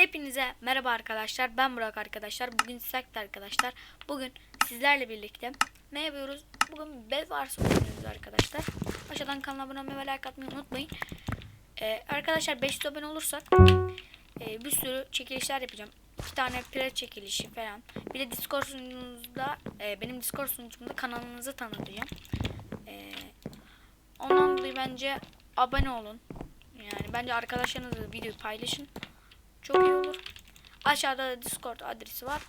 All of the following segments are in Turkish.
Hepinize merhaba arkadaşlar. Ben Burak arkadaşlar. Bugün Sak'ta arkadaşlar. Bugün sizlerle birlikte ne yapıyoruz? Bugün Bed Wars oynuyoruz arkadaşlar. Aşağıdan kanala abone olmayı ve like atmayı unutmayın. Ee, arkadaşlar 500 abone olursak e, bir sürü çekilişler yapacağım. İki tane pire çekilişi falan. Bir de Discord sunucumuzda e, benim Discord sunucumda kanalınızı tanıtacağım. E, ondan dolayı bence abone olun. Yani bence arkadaşlarınızla videoyu paylaşın. Çok iyi olur. Aşağıda da Discord adresi var.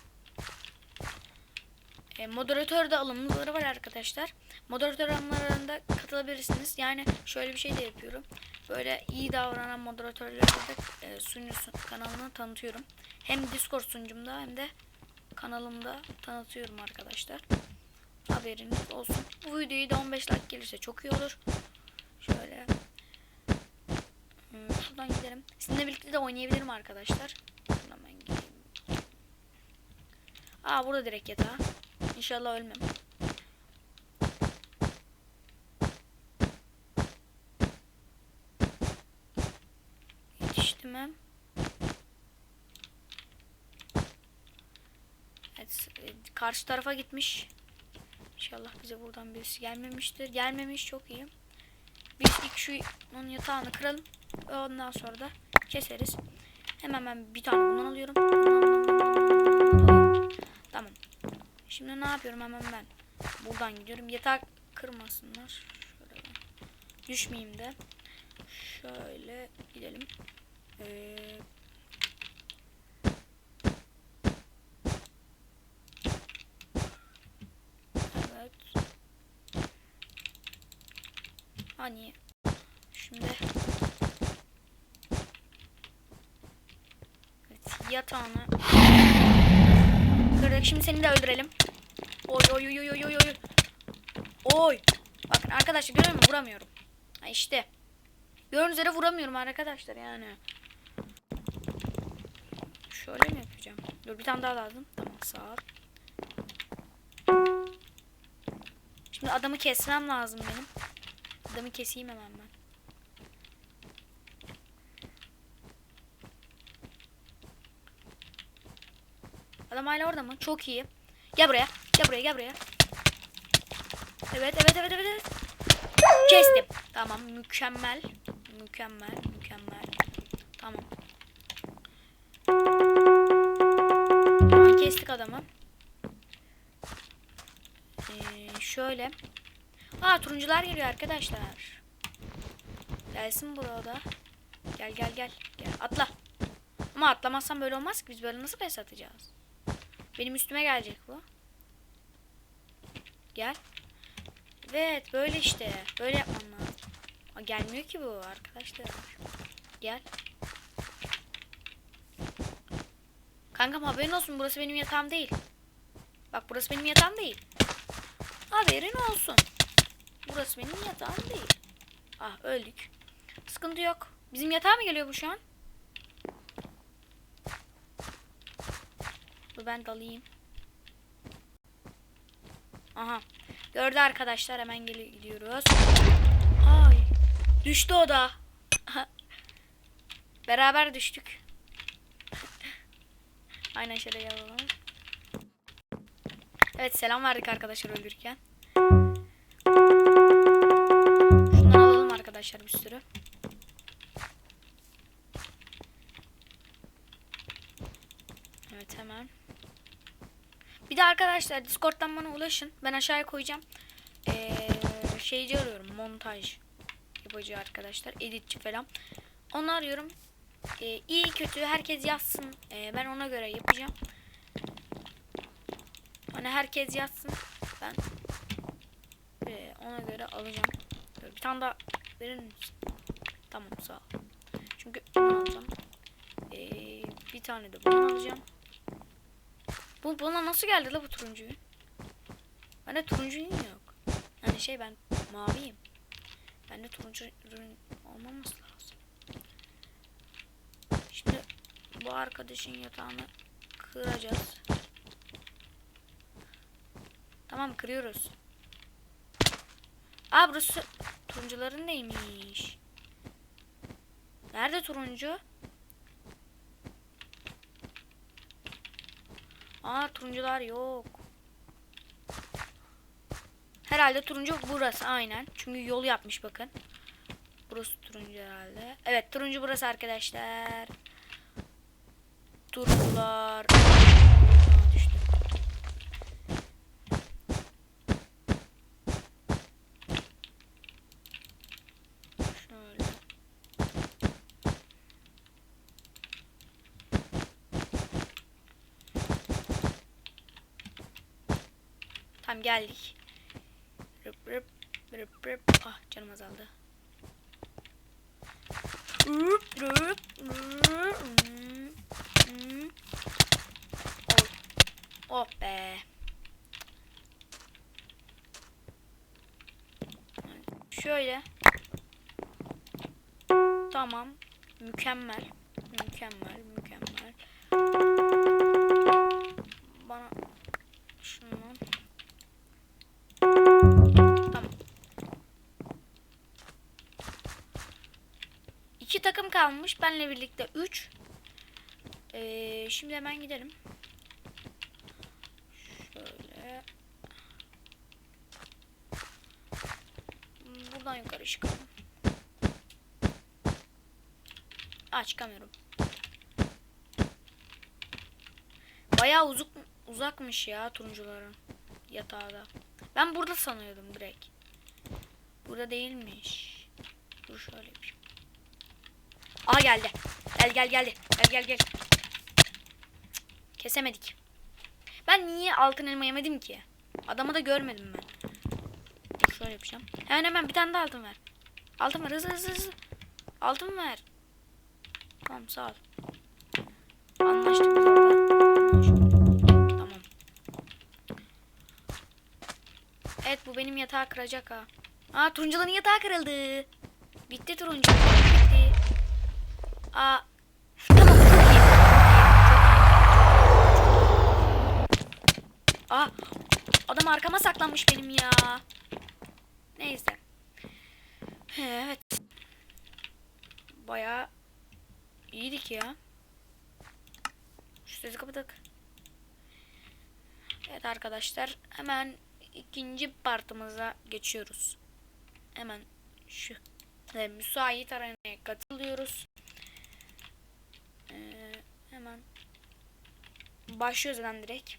E, moderatör de alımları var arkadaşlar. Moderatör alımlarında katılabilirsiniz. Yani şöyle bir şey de yapıyorum. Böyle iyi davranan moderatörlere de e, sunucu kanalını tanıtıyorum. Hem Discord sunucumda hem de kanalımda tanıtıyorum arkadaşlar. Haberiniz olsun. Bu videoyu da 15 like gelirse çok iyi olur. Şöyle Hmm, şuradan gidelim. Sizinle birlikte de oynayabilirim arkadaşlar. Şuradan gideyim. Aa burada direkt yatağı. İnşallah ölmem. Yetiştim hem. Evet, e, karşı tarafa gitmiş. İnşallah bize buradan birisi gelmemiştir. Gelmemiş çok iyi. Biz ilk şu onun yatağını kıralım. Ondan sonra da keseriz. Hemen ben bir tane bundan alıyorum. Tamam. Şimdi ne yapıyorum hemen ben. Buradan gidiyorum. Yatak kırmasınlar. Şöyle. Düşmeyeyim de. Şöyle gidelim. Ee, evet. Hani şimdi Evet, yatağını kırdık. Şimdi seni de öldürelim. Oy oy oy oy oy oy oy. Bakın arkadaşlar görüyor musun? Vuramıyorum. Ha işte. Gördüğünüz üzere vuramıyorum arkadaşlar yani. Şöyle mi yapacağım? Dur bir tane daha lazım. Tamam sağ ol. Şimdi adamı kesmem lazım benim. Adamı keseyim hemen ben. Adam hala orada mı? Çok iyi. Gel buraya. Gel buraya gel buraya. Evet evet evet evet. Kestim. Tamam mükemmel. Mükemmel mükemmel. Tamam. Tamam kestik adamı. Ee, şöyle. Aa turuncular geliyor arkadaşlar. Gelsin burada. Gel gel gel. Gel atla. Ama atlamazsam böyle olmaz ki biz böyle nasıl pes atacağız? Benim üstüme gelecek bu. Gel. Evet böyle işte. Böyle yapmam lazım. Gelmiyor ki bu arkadaşlar. Gel. Kankam haberin olsun burası benim yatağım değil. Bak burası benim yatağım değil. Haberin olsun. Burası benim yatağım değil. Ah öldük. Sıkıntı yok. Bizim yatağa mı geliyor bu şu an? Ben dalayım. Aha. Gördü arkadaşlar hemen gel gidiyoruz. Ay. Düştü o da. Beraber düştük. Aynen şöyle yapalım. Evet selam verdik arkadaşlar öldürürken. Şundan alalım arkadaşlar bir sürü. Evet hemen. Bir de arkadaşlar Discord'dan bana ulaşın. Ben aşağıya koyacağım. Ee, şeyci arıyorum. Montaj yapıcı arkadaşlar. Editçi falan. Onu arıyorum. Ee, iyi kötü herkes yazsın. Ee, ben ona göre yapacağım. Hani herkes yazsın. Ben e, ona göre alacağım. Bir tane daha verir misin? Tamam sağ ol. Çünkü alacağım. Ee, bir tane de bunu alacağım. Bu bana nasıl geldi la bu turuncuyu? Bende turuncu yok. Hani şey ben maviyim. Bende turuncu olmaması lazım. Şimdi bu arkadaşın yatağını kıracağız. Tamam kırıyoruz. Aa burası turuncuların neymiş? Nerede turuncu? Aa turuncular yok. Herhalde turuncu burası aynen. Çünkü yol yapmış bakın. Burası turuncu herhalde. Evet turuncu burası arkadaşlar. Turuncular. Aa, düştü. Şöyle. Tam geldik. Rıp rıp rıp rıp. Ah canım azaldı. Rıp rıp rıp. Oh. Oh be. Şöyle. Tamam. Mükemmel. Mükemmel, mükemmel. İki takım kalmış. Benle birlikte üç. Ee, şimdi hemen gidelim. Şöyle. Buradan yukarı çıkalım. Aa çıkamıyorum. Bayağı uzak uzakmış ya turuncuların yatağı da. Ben burada sanıyordum direkt. Burada değilmiş. Dur şöyle yapayım. Aha geldi. Gel gel geldi. Gel gel gel. Kesemedik. Ben niye altın elma yemedim ki? Adamı da görmedim ben. Şöyle yapacağım. Hemen hemen bir tane daha altın ver. Altın ver hızlı hızlı hızlı. Altın ver. Tamam sağ ol. Anlaştık. Tamam. Evet bu benim yatağı kıracak ha. Aa turuncuların yatağı kırıldı. Bitti turuncu. Bitti. Aa. Tamam çok iyi. Aa. Adam arkama saklanmış benim ya. Neyse. Evet. Bayağı iyiydik ya. Şu sesi kapatık. Evet arkadaşlar hemen ikinci partımıza geçiyoruz. Hemen şu e, müsait arenaya katılıyoruz. Ee, hemen başlıyoruz zaten direkt.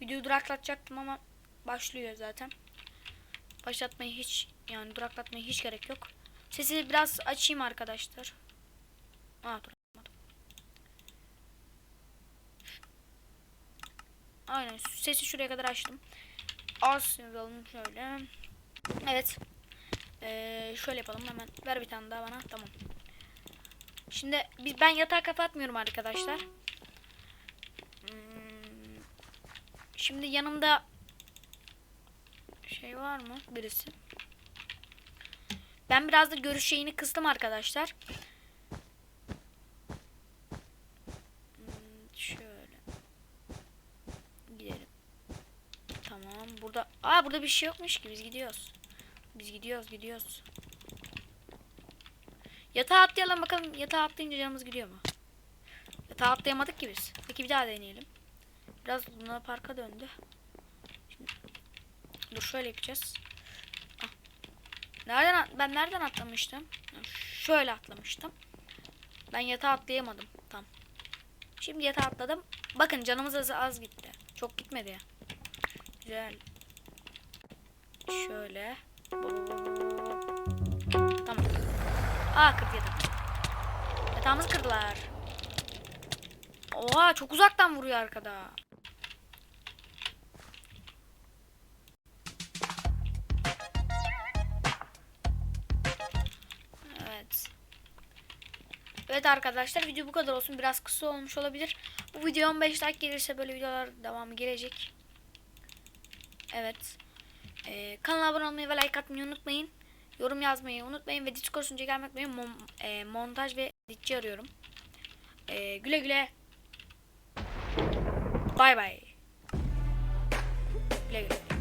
Videoyu duraklatacaktım ama başlıyor zaten. Başlatmayı hiç yani duraklatmaya hiç gerek yok. Sesi biraz açayım arkadaşlar. Aa dur. açmadım. Aynen sesi şuraya kadar açtım. Az yazalım şöyle. Evet. Ee, şöyle yapalım hemen. Ver bir tane daha bana. Tamam. Şimdi biz ben yatağı kapatmıyorum arkadaşlar. Hmm, Şimdi yanımda şey var mı birisi? Ben biraz da görüş şeyini kıstım arkadaşlar. Hmm, Şöyle. Gidelim. Tamam. Burada Aa burada bir şey yokmuş ki biz gidiyoruz. Biz gidiyoruz, gidiyoruz. Yatağa atlayalım bakalım. Yatağa atlayınca canımız gidiyor mu? Yatağa atlayamadık ki biz. Peki bir daha deneyelim. Biraz Luna Park'a döndü. Şimdi, dur şöyle yapacağız. Ah. Nereden ben nereden atlamıştım? Şöyle atlamıştım. Ben yatağa atlayamadım. Tam. Şimdi yatağa atladım. Bakın canımız az, az gitti. Çok gitmedi ya. Güzel. Şöyle. Tamam. Aa 47. Yatağımızı kırdılar. Oha çok uzaktan vuruyor arkada. Evet. Evet arkadaşlar video bu kadar olsun. Biraz kısa olmuş olabilir. Bu video 15 like gelirse böyle videolar devamı gelecek. Evet. Ee, kanala abone olmayı ve like atmayı unutmayın. Yorum yazmayı unutmayın ve Discord sunucuya gelmek unutmayın. Mon- e, montaj ve editçi arıyorum. Ee, güle güle. Bay bay. Güle güle.